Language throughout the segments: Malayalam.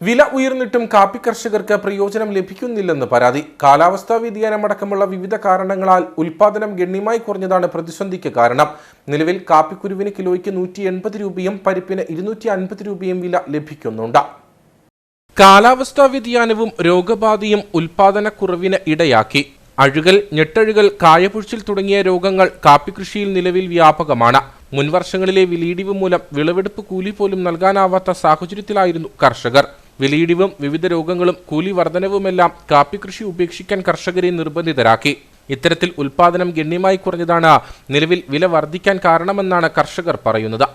വില ഉയർന്നിട്ടും കാപ്പി കർഷകർക്ക് പ്രയോജനം ലഭിക്കുന്നില്ലെന്ന് പരാതി. കാലാവസ്ഥാ വ്യതിയാനമടക്കമുള്ള വിവിധ കാരണങ്ങളാൽ ഉൽപാദനം ഗണ്യമായി കുറഞ്ഞതാണ് പ്രതിസന്ധിക്ക് കാരണം. നിലവിൽ കാപ്പിക്കുരുവിന് കിലോയ്ക്ക് നൂറ്റി എൺപത് രൂപയും പരിപ്പിന് ഇരുന്നൂറ്റി അൻപത് രൂപയും വില ലഭിക്കുന്നുണ്ട്. കാലാവസ്ഥാ വ്യതിയാനവും രോഗബാധയും ഉൽപാദനക്കുറവിന് ഇടയാക്കി. അഴുകൽ ഞെട്ടഴുകൽ കായപുഴിച്ചിൽ തുടങ്ങിയ രോഗങ്ങൾ കാപ്പിക്കൃഷിയിൽ നിലവിൽ വ്യാപകമാണ്. മുൻവർഷങ്ങളിലെ വിലയിടിവ് മൂലം വിളവെടുപ്പ് കൂലി പോലും നൽകാനാവാത്ത സാഹചര്യത്തിലായിരുന്നു കർഷകർ. വിലയിടിവും വിവിധ രോഗങ്ങളും കൂലി വർധനവുമെല്ലാം കാപ്പിക്കൃഷി ഉപേക്ഷിക്കാൻ കർഷകരെ നിർബന്ധിതരാക്കി. ഇത്തരത്തിൽ ഉൽപാദനം ഗണ്യമായി കുറഞ്ഞതാണ് നിലവിൽ വില വർദ്ധിക്കാൻ കാരണമെന്നാണ് കർഷകർ പറയുന്നത്.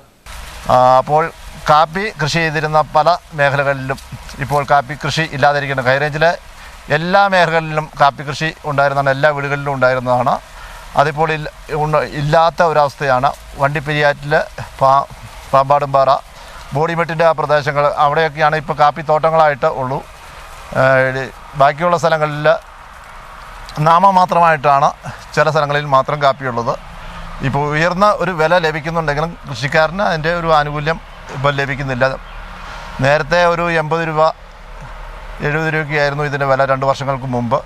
അപ്പോൾ കാപ്പി കൃഷി ചെയ്തിരുന്ന പല മേഖലകളിലും ഇപ്പോൾ കാപ്പി കൃഷി ഇല്ലാതിരിക്കുന്ന. ഹൈറേഞ്ചിലെ എല്ലാ മേഖലകളിലും കാപ്പി കൃഷി ഉണ്ടായിരുന്നതാണ് എല്ലാ വീടുകളിലും ഉണ്ടായിരുന്നതാണ്. അതിപ്പോൾ ഇല്ലാത്ത ഒരവസ്ഥയാണ്. വണ്ടിപ്പെരിയാറ്റിൽ പാ പാമ്പാടുംപാറ ബോഡിമെട്ടിന്റെ ആ പ്രദേശങ്ങൾ അവിടെയൊക്കെയാണ് ഇപ്പോൾ കാപ്പി തോട്ടങ്ങളായിട്ട് ഉള്ളൂ. ബാക്കിയുള്ള സ്ഥലങ്ങളിൽ നാമമാത്രമായിട്ടാണ് ചില സ്ഥലങ്ങളിൽ മാത്രം കാപ്പിയുള്ളത്. ഇപ്പോൾ ഉയർന്ന ഒരു വില ലഭിക്കുന്നുണ്ടെങ്കിലും കൃഷിക്കാരന് അതിന്റെ ഒരു ആനുകൂല്യം ഇപ്പോൾ ലഭിക്കുന്നില്ല. നേരത്തെ ഒരു എൺപത് രൂപ എഴുപത് രൂപയ്ക്കായിരുന്നു ഇതിന്റെ വില രണ്ട് വർഷങ്ങൾക്ക് മുമ്പ്.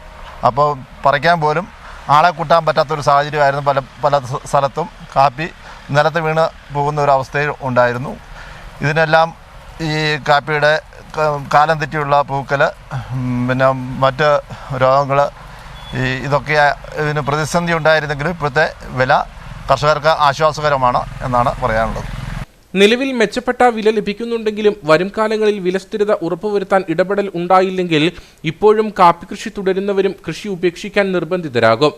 അപ്പോൾ പറിക്കാൻ പോലും ആളെ കൂട്ടാൻ പറ്റാത്തൊരു സാഹചര്യമായിരുന്നു പല പല സ്ഥലത്തും കാപ്പി നിലത്ത് വീണ് പോകുന്ന ഒരു അവസ്ഥയിൽ ഉണ്ടായിരുന്നു. ഇതിനെല്ലാം ഈ കാപ്പിയുടെ കാലം തെറ്റിയുള്ള പൂക്കൽ പിന്നെ മറ്റ് രോഗങ്ങൾ ഈ ഇതൊക്കെ ഇതിന് പ്രതിസന്ധി ഉണ്ടായിരുന്നെങ്കിലും ഇപ്പോഴത്തെ വില കർഷകർക്ക് ആശ്വാസകരമാണ് എന്നാണ് പറയാനുള്ളത്. നിലവിൽ മെച്ചപ്പെട്ട വില ലഭിക്കുന്നുണ്ടെങ്കിലും വരും കാലങ്ങളിൽ വിലസ്ഥിരത ഉറപ്പുവരുത്താൻ ഇടപെടൽ ഉണ്ടായില്ലെങ്കിൽ ഇപ്പോഴും കാപ്പി കൃഷി തുടരുന്നവരും കൃഷി ഉപേക്ഷിക്കാൻ നിർബന്ധിതരാകും.